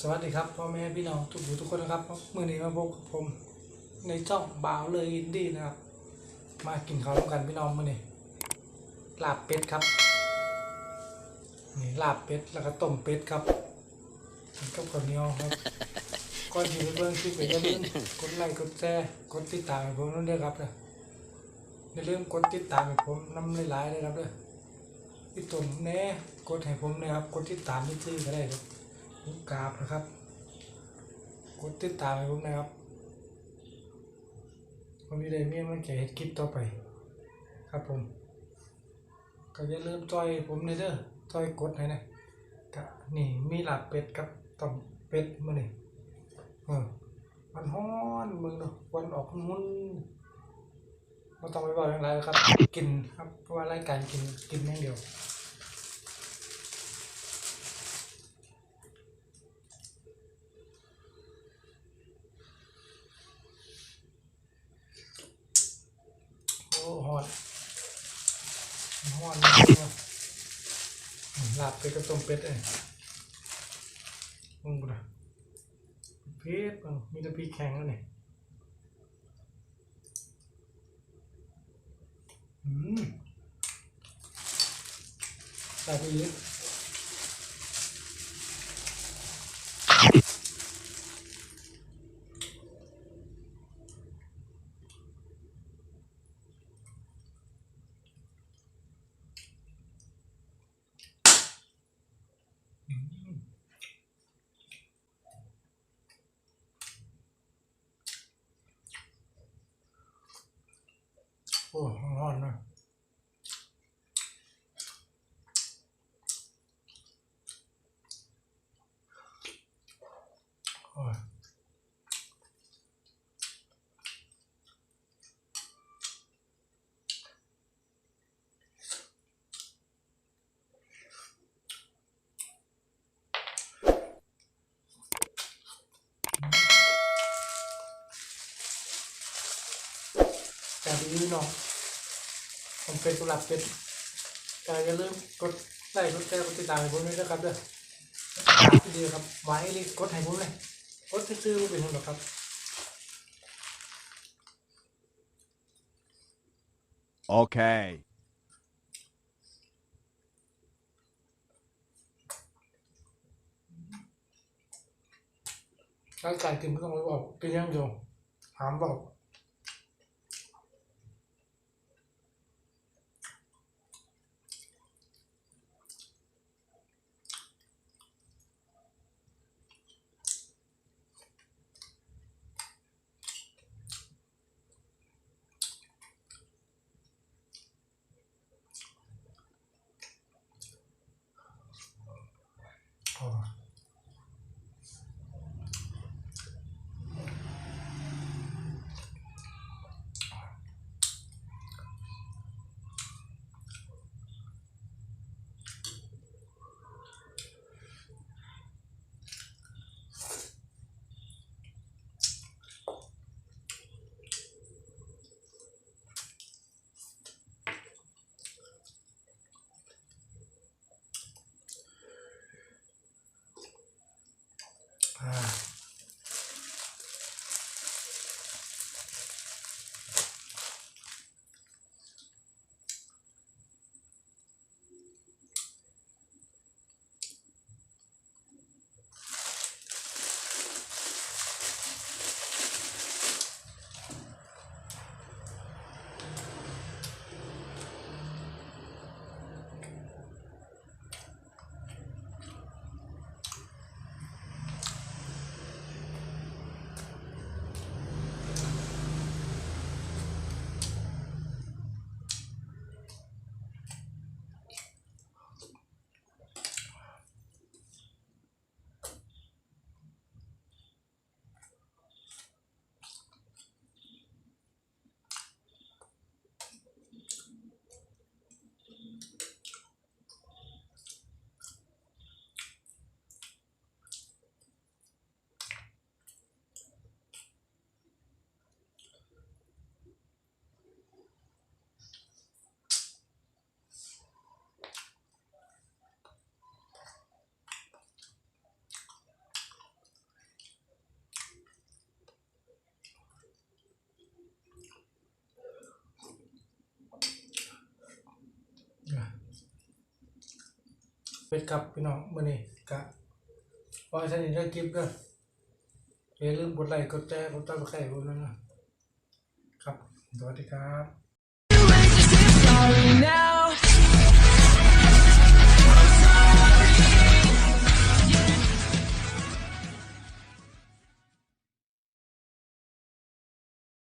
สวัสดีครับพ่อแม่พี่น้องทุกผู้ทุกคนนะครับเมื่อนี้มาพบกับผมในช่องบ่าวเลยอินดี้นะครับ มากินข้าวร่วมกันพี่น้องเมื่อนี้ลาบเป็ดครับนี่ลาบเป็ดแล้วก็ต้มเป็ดครับกับข้าวเหนียวครับก่อนที่ไปเบิ่งคลิปก็อย่าลืมกดไลค์กดแชร์กดติดตามให้ผมนั่นด้วยครับนะอย่าลืมกดติดตามให้ผมน้ำหลายๆเลยครับเด้อ พี่ตุ่มแน่กดให้ผมนะครับกดติดตามที่ชื่อก็ได้ครับลูกกราบนะครับ กดติดตามให้ผมนะครับผมมีได้เมียมันแก่เฮ็ดคลิปต่อไป ครับผมก็อย่าลืมจอยผมในเด้อจอยกดให้นะก็นี่มีหลับเป็ดกับต้มเป็ดมาหนี่เออมันฮ้อนมึงเนาะวันออกมุน ไม่ต้องไปบอกอย่างไรครับ กินครับ เพราะว่ารายการกินกินอย่างเดียวโอ้ฮอนฮอนเลยหลับไปกระต้มเป็ดเอ้ยมึงบุระเพชรมีแต่พีแข็งแล้วเนี่ย อืมหลั โอ้ร้อนนะโอ้ยแต่ดีน้อง ผมเป็นกุหลาบเป็ดแต่อย่าลืมกดไลค์กดแชร์กดติดตามให้ผมด้วยนะครับเด้อที่ดีครับไว้เลยกดให้ผมเลยกดซื้อๆไม่เป็นหรอกครับ Okay. ร่างกายกินไม่ต้องไปบอกกินอยังเดียวหามบอก 唉。 เป็ดครับพี่น้องมื่อนี้กะว่าฉันเห็นได้คลิปก็อย่าลืมกดไลกดแชร์กดติดตามใครพวกนั้นนะครับสวัสดีครับ